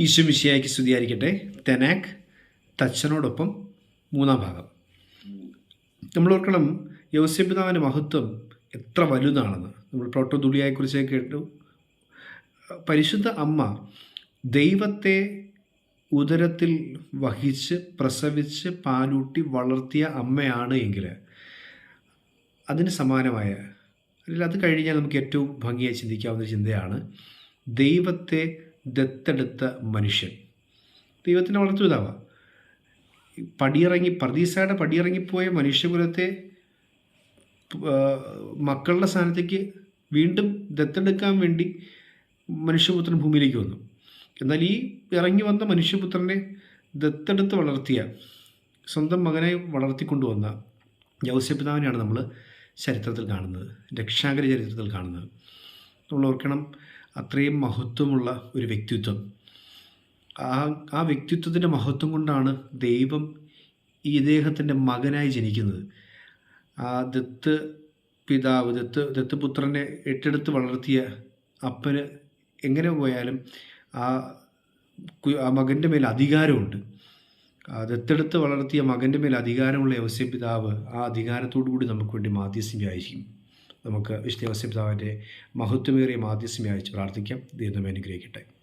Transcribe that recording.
ഈശോ മിശിയായിക്ക് സ്തുതിയായിരിക്കട്ടെ. തെനാക്ക് തച്ചനോടൊപ്പം മൂന്നാം ഭാഗം. നമ്മൾ ഓർക്കണം യോസ്യപിതാവിന്റെ മഹത്വം എത്ര വലുതാണെന്ന്. നമ്മൾ പ്രോട്ടോ ദുളിയായെക്കുറിച്ച് കേട്ടു. പരിശുദ്ധ അമ്മ ദൈവത്തെ ഉദരത്തിൽ വഹിച്ച് പ്രസവിച്ച് പാലൂട്ടി വളർത്തിയ അമ്മയാണ് എങ്കിൽ അതിന് സമാനമായ അല്ലെങ്കിൽ അത് കഴിഞ്ഞാൽ നമുക്ക് ഏറ്റവും ഭംഗിയായി ചിന്തിക്കാവുന്ന ചിന്തയാണ് ദൈവത്തെ ദത്തെടുത്ത മനുഷ്യൻ. ദൈവത്തിന്റെ വളർത്തുപിതാവാ പടിയിറങ്ങി പ്രതീസയുടെ പടിയിറങ്ങിപ്പോയ മനുഷ്യകുലത്തെ മക്കളുടെ സ്ഥാനത്തേക്ക് വീണ്ടും ദത്തെടുക്കാൻ വേണ്ടി മനുഷ്യപുത്രൻ ഭൂമിയിലേക്ക് വന്നു. എന്നാൽ ഈ ഇറങ്ങി വന്ന മനുഷ്യപുത്രനെ ദത്തെടുത്ത് വളർത്തിയ സ്വന്തം മകനെ വളർത്തിക്കൊണ്ടുവന്ന ജൗസ്യപിതാവിനെയാണ് നമ്മൾ ചരിത്രത്തിൽ കാണുന്നത് രക്ഷാകര ചരിത്രത്തിൽ കാണുന്നത്. നമ്മൾ ഓർക്കണം അത്രയും മഹത്വമുള്ള ഒരു വ്യക്തിത്വം. ആ ആ വ്യക്തിത്വത്തിന്റെ മഹത്വം കൊണ്ടാണ് ദൈവം ഈ ഇദ്ദേഹത്തിന്റെ മകനായി ജനിക്കുന്നത്. ആ ദത്ത് പിതാവ് ദത്ത് ദത്തുപുത്രനെ ഏറ്റെടുത്ത് വളർത്തിയ അപ്പന് എങ്ങനെ പോയാലും ആ ആ മകന്റെ മേൽ അധികാരമുണ്ട്. ദത്തെടുത്ത് വളർത്തിയ മകന്റെ മേൽ അധികാരമുള്ള യവസ്യ പിതാവ് ആ അധികാരത്തോടു കൂടി നമുക്ക് വേണ്ടി മാധ്യസ്ഥം യാചിക്കും നമുക്ക് വിശുദ്ധ യോസഫ് പിതാവിന്റെ മഹത്വമേറിയ മാധ്യസ്ഥം യാചിച്ച് പ്രാർത്ഥിക്കാം. ദൈവം അനുഗ്രഹിക്കട്ടെ.